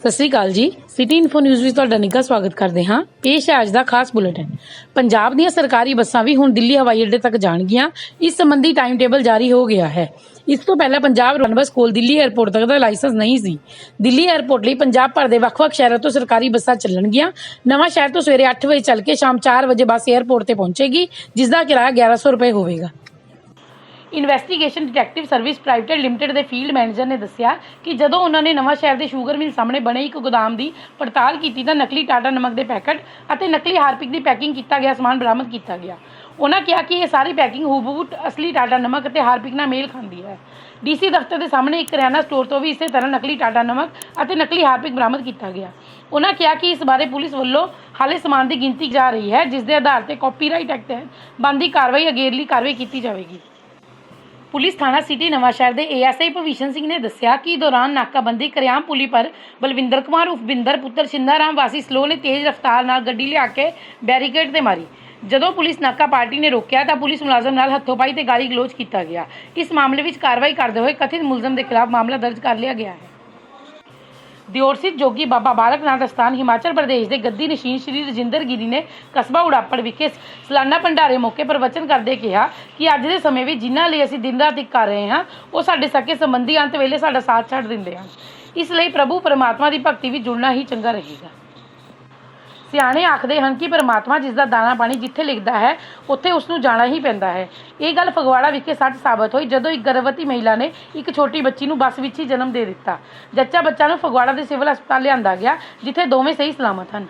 ਸਤਿ ਸ੍ਰੀ ਅਕਾਲ ਜੀ। City info news ਵਿੱਚ ਤੁਹਾਡਾ ਨਿੱਘਾ ਸਵਾਗਤ ਕਰਦੇ ਹਾਂ। ਪੇਸ਼ ਹੈ ਅੱਜ ਦਾ ਖਾਸ ਬੁਲੇਟਿਨ। ਪੰਜਾਬ ਦੀਆਂ ਸਰਕਾਰੀ ਬੱਸਾਂ ਵੀ ਹੁਣ ਦਿੱਲੀ ਹਵਾਈ ਅੱਡੇ ਤੱਕ ਜਾਣਗੀਆਂ। ਇਸ ਸੰਬੰਧੀ ਟਾਈਮ ਟੇਬਲ ਜਾਰੀ ਹੋ ਗਿਆ ਹੈ। ਇਸ ਤੋਂ ਪਹਿਲਾਂ ਪੰਜਾਬ ਰਨਬਸ ਕੋਲ ਦਿੱਲੀ 에ਅਰਪੋਰਟ ਤੱਕ ਦਾ ਲਾਇਸੈਂਸ ਨਹੀਂ ਸੀ। ਦਿੱਲੀ 에ਅਰਪੋਰਟ ਲਈ ਪੰਜਾਬ ਭਰ ਦੇ ਵੱਖ-ਵੱਖ ਸ਼ਹਿਰਾਂ ਤੋਂ ਸਰਕਾਰੀ ਬੱਸਾਂ ਚੱਲਣਗੀਆਂ। ਨਵਾਂ ਸ਼ਹਿਰ ਤੋਂ ਸਵੇਰੇ 8 ਵਜੇ ਚੱਲ ਕੇ ਸ਼ਾਮ 4 ਵਜੇ ਬੱਸ 에ਅਰਪੋਰਟ ਤੇ ਪਹੁੰਚੇਗੀ, ਜਿਸ ਦਾ ਕਿਰਾਇਆ 1100 ਰੁਪਏ ਹੋਵੇਗਾ। Investigation detective service private limited ਦੇ ਫੀਲਡ ਮੈਨੇਜਰ ਨੇ ਦੱਸਿਆ ਕਿ ਜਦੋਂ ਉਹਨਾਂ ਨੇ ਨਵਾਂ ਸ਼ਹਿਰ ਦੇ ਸ਼ੂਗਰ ਮਿਲ ਸਾਹਮਣੇ ਬਣੇ ਇੱਕ ਗੋਦਾਮ ਦੀ ਪੜਤਾਲ ਕੀਤੀ ਤਾਂ ਨਕਲੀ ਟਾਟਾ ਨਮਕ ਦੇ ਪੈਕਟ ਅਤੇ ਨਕਲੀ ਹਾਰਪਿਕ ਦੀ ਪੈਕਿੰਗ ਕੀਤਾ ਗਿਆ, ਸਮਾਨ ਬਰਾਮਦ ਕੀਤਾ ਗਿਆ। ਉਹਨਾਂ ਕਿਹਾ ਕਿ ਇਹ ਸਾਰੀ ਪੈਕਿੰਗ ਹੂਬਹੂ ਅਸਲੀ ਟਾਟਾ ਨਮਕ ਅਤੇ ਹਾਰਪਿਕ ਨਾਲ ਮੇਲ ਖਾਂਦੀ ਹੈ। ਡੀਸੀ ਦਫ਼ਤਰ ਦੇ ਸਾਹਮਣੇ ਇੱਕ ਕਰਿਆਨਾ ਸਟੋਰ ਤੋਂ ਵੀ ਇਸੇ ਤਰ੍ਹਾਂ ਨਕਲੀ ਟਾਟਾ ਨਮਕ ਅਤੇ ਨਕਲੀ ਹਾਰਪਿਕ ਬਰਾਮਦ ਕੀਤਾ ਗਿਆ। ਉਹਨਾਂ ਕਿਹਾ ਕਿ ਇਸ ਬਾਰੇ ਪੁਲਿਸ ਵੱਲੋਂ ਹਾਲੇ ਸਮਾਨ ਦੀ ਗਿਣਤੀ ਜਾ ਰਹੀ ਹੈ, ਜਿਸ ਦੇ ਆਧਾਰ ਤੇ ਕਾਪੀਰਾਈਟ ਐਕਟ ਤਹਿਤ ਬਣਦੀ ਕਾਰਵਾਈ ਅਗੇਰਲੀ ਕਾਰਵਾਈ ਕੀਤੀ ਜਾਵੇਗੀ। ਪੁਲਿਸ ਥਾਣਾ ਸਿਟੀ ਨਵਾਂਸ਼ਹਿਰ ਦੇ ਏਐਸਆਈ ਭਵੀਸ਼ਨ ਸਿੰਘ ਨੇ ਦੱਸਿਆ ਕਿ ਦੌਰਾਨ ਨਾਕਾਬੰਦੀ ਕਰਿਆਮ ਪੁਲੀ ਪਰ ਬਲਵਿੰਦਰ ਕੁਮਾਰ ਉਫਬਿੰਦਰ ਪੁੱਤਰ ਸ਼ਿੰਦਾਰਾਮ ਵਾਸੀ ਸਲੋ ਨੇ ਤੇਜ਼ ਰਫ਼ਤਾਰ ਨਾਲ ਗੱਡੀ ਲਿਆ ਕੇ ਬੈਰੀਕੇਡ ਤੇ ਮਾਰੀ। ਜਦੋਂ ਪੁਲਿਸ ਨਾਕਾ ਪਾਰਟੀ ਨੇ ਰੋਕਿਆ ਤਾਂ ਪੁਲਿਸ ਮੁਲਾਜ਼ਮ ਨਾਲ ਹੱਥੋਂਬਾਈ ਤੇ ਗਾਲੀ ਗਲੋਚ ਕੀਤਾ ਗਿਆ। ਇਸ ਮਾਮਲੇ ਵਿੱਚ ਕਾਰਵਾਈ ਕਰਦੇ ਹੋਏ ਕਥਿਤ ਮੁਲਜ਼ਮ ਦੇ ਖਿਲਾਫ ਮਾਮਲਾ ਦਰਜ ਕਰ ਲਿਆ ਗਿਆ ਹੈ। ਦਿਓਰ ਸਥਿਤ ਜੋਗੀ ਬਾਬਾ ਬਾਲਕ ਨਾਥ ਅਸਥਾਨ ਹਿਮਾਚਲ ਪ੍ਰਦੇਸ਼ ਦੇ ਗੱਦੀ ਨਸ਼ੀਨ ਸ਼੍ਰੀ ਰਜਿੰਦਰ ਗਿਰੀ ਨੇ ਕਸਬਾ ਉੜਾਪੜ ਵਿਖੇ ਸਲਾਨਾ ਭੰਡਾਰੇ ਮੌਕੇ ਪ੍ਰਵਚਨ ਕਰਦੇ ਕਿਹਾ ਕਿ ਅੱਜ ਦੇ ਸਮੇਂ ਵਿੱਚ ਜਿਨ੍ਹਾਂ ਲਈ ਅਸੀਂ ਦਿਨ ਰਾਤ ਇੱਕ ਕਰ ਰਹੇ ਹਾਂ ਉਹ ਸਾਡੇ ਸਕੇ ਸੰਬੰਧੀ ਅੰਤ ਵੇਲੇ ਸਾਡਾ ਸਾਥ ਛੱਡ ਦਿੰਦੇ ਹਨ ਇਸ ਲਈ ਪ੍ਰਭੂ ਪਰਮਾਤਮਾ ਦੀ ਭਗਤੀ ਵਿੱਚ ਜੁੜਨਾ ਹੀ ਚੰਗਾ ਰਹੇਗਾ ਸਿਆਣੇ ਆਖਦੇ ਹਨ ਕਿ ਪਰਮਾਤਮਾ ਜਿਸ ਦਾ ਦਾਣਾ ਪਾਣੀ ਜਿੱਥੇ ਲਿਖਦਾ ਹੈ, ਉੱਥੇ ਉਸ ਨੂੰ ਜਾਣਾ ਹੀ ਪੈਂਦਾ ਹੈ। ਇਹ ਗੱਲ ਫਗਵਾੜਾ ਵਿਖੇ ਸੱਚ ਸਾਬਤ ਹੋਈ ਜਦੋਂ ਇੱਕ ਗਰਭਵਤੀ ਮਹਿਲਾ ਨੇ ਇੱਕ ਛੋਟੀ ਬੱਚੀ ਨੂੰ ਬੱਸ ਵਿੱਚ ਹੀ ਜਨਮ ਦੇ ਦਿੱਤਾ। ਜੱਚਾ ਬੱਚਾ ਨੂੰ ਫਗਵਾੜਾ ਦੇ ਸਿਵਲ ਹਸਪਤਾਲ ਲਿਆਂਦਾ ਗਿਆ, ਜਿੱਥੇ ਦੋਵੇਂ ਸਹੀ ਸਲਾਮਤ ਹਨ।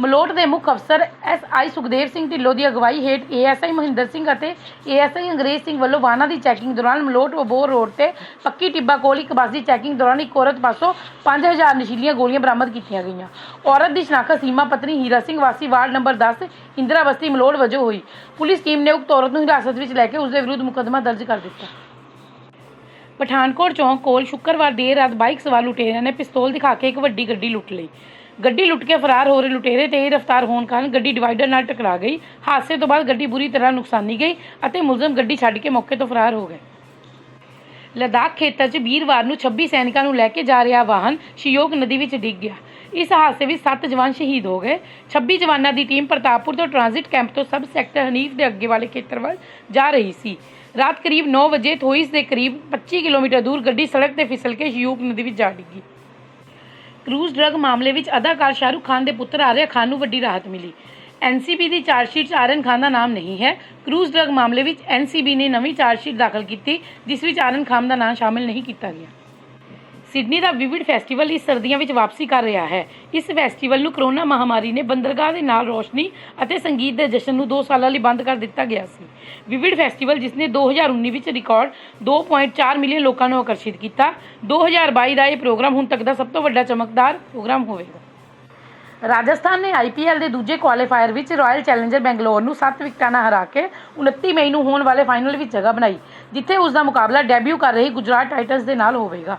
ਮਲੋਟ ਦੇ ਮੁੱਖ ਅਫਸਰ ਐਸਆਈ ਸੁਖਦੇਵ ਸਿੰਘ ਢਿੱਲੋਂ ਦੀ ਅਗਵਾਈ ਹੇਠ ਏਐਸਆਈ ਮਹਿੰਦਰ ਸਿੰਘ ਅਤੇ ਏਐਸਆਈ ਅੰਗਰੇਜ਼ ਸਿੰਘ ਵੱਲੋਂ ਵਾਹਨਾਂ ਦੀ ਚੈਕਿੰਗ ਦੌਰਾਨ ਮਲੋਟ ਅਬੋਹਰ ਰੋਡ ਤੇ ਪੱਕੀ ਟਿੱਬਾ ਕੋਲ ਇੱਕ ਬੱਸ ਦੀ ਚੈਕਿੰਗ ਦੌਰਾਨ ਇੱਕ ਔਰਤ ਪਾਸੋਂ 5000 ਨਸ਼ੀਲੀਆਂ ਗੋਲੀਆਂ ਬਰਾਮਦ ਕੀਤੀਆਂ ਗਈਆਂ। ਔਰਤ ਦੀ ਸ਼ਨਾਖਤ ਸੀਮਾ ਪਤਨੀ ਹੀਰਾ ਸਿੰਘ, ਵਾਸੀ ਵਾਰਡ ਨੰਬਰ 10 ਇੰਦਰਾ ਬਸਤੀ, ਮਲੋਟ ਵਜੋਂ ਹੋਈ। ਪੁਲਿਸ ਟੀਮ ਨੇ ਉਕਤ ਔਰਤ ਨੂੰ ਹਿਰਾਸਤ ਵਿੱਚ ਲੈ ਕੇ ਉਸ ਦੇ ਵਿਰੁੱਧ ਮੁਕੱਦਮਾ ਦਰਜ ਕਰ ਦਿੱਤਾ। ਪਠਾਨਕੋਟ ਚੌਂਕ ਕੋਲ ਸ਼ੁੱਕਰਵਾਰ ਦੇਰ ਰਾਤ ਬਾਈਕ ਸਵਾਰ ਲੁਟੇਰਿਆਂ ਨੇ ਪਿਸਤੌਲ ਦਿਖਾ ਕੇ ਇੱਕ ਵੱਡੀ ਗੱਡੀ ਲੁੱਟ ਲਈ। ਗੱਡੀ ਲੁੱਟ ਕੇ ਫਰਾਰ ਹੋ ਰਹੇ ਲੁਟੇਰੇ ਤੇਜ਼ ਰਫ਼ਤਾਰ ਹੋਣ ਕਾਰਨ ਗੱਡੀ ਡਿਵਾਈਡਰ ਨਾਲ ਟਕਰਾ ਗਈ। ਹਾਦਸੇ ਤੋਂ ਬਾਅਦ ਗੱਡੀ ਬੁਰੀ ਤਰ੍ਹਾਂ ਨੁਕਸਾਨੀ ਗਈ ਅਤੇ ਮੁਲਜ਼ਮ ਗੱਡੀ ਛੱਡ ਕੇ ਮੌਕੇ ਤੋਂ ਫਰਾਰ ਹੋ ਗਏ। ਲਦਾਖ ਖੇਤਰ 'ਚ ਵੀਰਵਾਰ ਨੂੰ 26 ਸੈਨਿਕਾਂ ਨੂੰ ਲੈ ਕੇ ਜਾ ਰਿਹਾ ਵਾਹਨ ਸ਼ਿਯੋਕ ਨਦੀ ਵਿੱਚ ਡਿੱਗ ਗਿਆ। ਇਸ ਹਾਦਸੇ ਵਿੱਚ 7 ਜਵਾਨ ਸ਼ਹੀਦ ਹੋ ਗਏ। 26 ਜਵਾਨਾਂ ਦੀ ਟੀਮ ਪ੍ਰਤਾਪਪੁਰ ਤੋਂ ਟ੍ਰਾਂਜ਼ਿਟ ਕੈਂਪ ਤੋਂ ਸਬ ਸੈਕਟਰ ਹਨੀਫ ਦੇ ਅੱਗੇ ਵਾਲੇ ਖੇਤਰ ਵੱਲ ਜਾ ਰਹੀ ਸੀ। ਰਾਤ ਕਰੀਬ 9 ਵਜੇ ਥੋਇਸ ਦੇ ਕਰੀਬ 25 ਕਿਲੋਮੀਟਰ ਦੂਰ ਗੱਡੀ ਸੜਕ ਤੇ ਫਿਸਲ ਕੇ ਸ਼ਿਯੋਕ ਨਦੀ ਵਿੱਚ ਜਾ ਡਿੱਗੀ। ਕਰੂਜ਼ ਡਰੱਗ ਮਾਮਲੇ ਵਿੱਚ ਅਦਾਕਾਰ ਸ਼ਾਹਰੁਖ ਖਾਨ ਦੇ ਪੁੱਤਰ ਆਰਿਆ ਖਾਨ ਨੂੰ ਵੱਡੀ ਰਾਹਤ ਮਿਲੀ। ਐਨਸੀਬੀ ਦੀ ਚਾਰਜਸ਼ੀਟ 'ਚ ਆਰਨ ਖਾਨ ਦਾ ਨਾਮ ਨਹੀਂ ਹੈ। ਕਰੂਜ਼ ਡਰੱਗ ਮਾਮਲੇ ਵਿੱਚ ਐਨਸੀਬੀ ਨੇ ਨਵੀਂ ਚਾਰਜਸ਼ੀਟ ਦਾਖਲ ਕੀਤੀ, ਜਿਸ ਵਿੱਚ ਆਰਨ ਖਾਨ ਦਾ ਨਾਮ ਸ਼ਾਮਿਲ ਨਹੀਂ ਕੀਤਾ ਗਿਆ। ਸਿਡਨੀ ਦਾ ਵਿਵਿਡ ਫੈਸਟੀਵਲ ਇਸ ਸਰਦੀਆਂ ਵਿੱਚ ਵਾਪਸੀ ਕਰ ਰਿਹਾ ਹੈ। ਇਸ ਫੈਸਟੀਵਲ ਨੂੰ ਕਰੋਨਾ ਮਹਾਮਾਰੀ ਨੇ ਬੰਦਰਗਾਹ ਦੇ ਨਾਲ ਰੋਸ਼ਨੀ ਅਤੇ ਸੰਗੀਤ ਦੇ ਜਸ਼ਨ ਨੂੰ 2 ਸਾਲਾਂ ਲਈ ਬੰਦ ਕਰ ਦਿੱਤਾ ਗਿਆ ਸੀ। ਵਿਵਿਡ ਫੈਸਟੀਵਲ ਜਿਸ ਨੇ 2019 ਵਿੱਚ ਰਿਕਾਰਡ 2.4 ਮਿਲੀਅਨ ਲੋਕਾਂ ਨੂੰ ਆਕਰਸ਼ਿਤ ਕੀਤਾ। 2022 ਦਾ ਇਹ ਪ੍ਰੋਗਰਾਮ ਹੁਣ ਤੱਕ ਦਾ ਸਭ ਤੋਂ ਵੱਡਾ ਚਮਕਦਾਰ ਪ੍ਰੋਗਰਾਮ ਹੋਵੇਗਾ। ਰਾਜਸਥਾਨ ਨੇ ਆਈਪੀਐਲ ਦੇ ਦੂਜੇ ਕੁਆਲੀਫਾਇਰ ਵਿੱਚ ਰਾਇਲ ਚੈਲੰਜਰ ਬੈਂਗਲੌਰ ਨੂੰ 7 ਵਿਕਟਾਂ ਨਾਲ ਹਰਾ ਕੇ 29 ਮਈ ਨੂੰ ਹੋਣ ਵਾਲੇ ਫਾਈਨਲ ਵਿੱਚ ਜਗ੍ਹਾ ਬਣਾਈ, ਜਿੱਥੇ ਉਸ ਦਾ ਮੁਕਾਬਲਾ ਡੈਬਿਊ ਕਰ ਰਹੀ ਗੁਜਰਾਤ ਟਾਈਟਨਸ ਦੇ ਨਾਲ ਹੋਵੇਗਾ।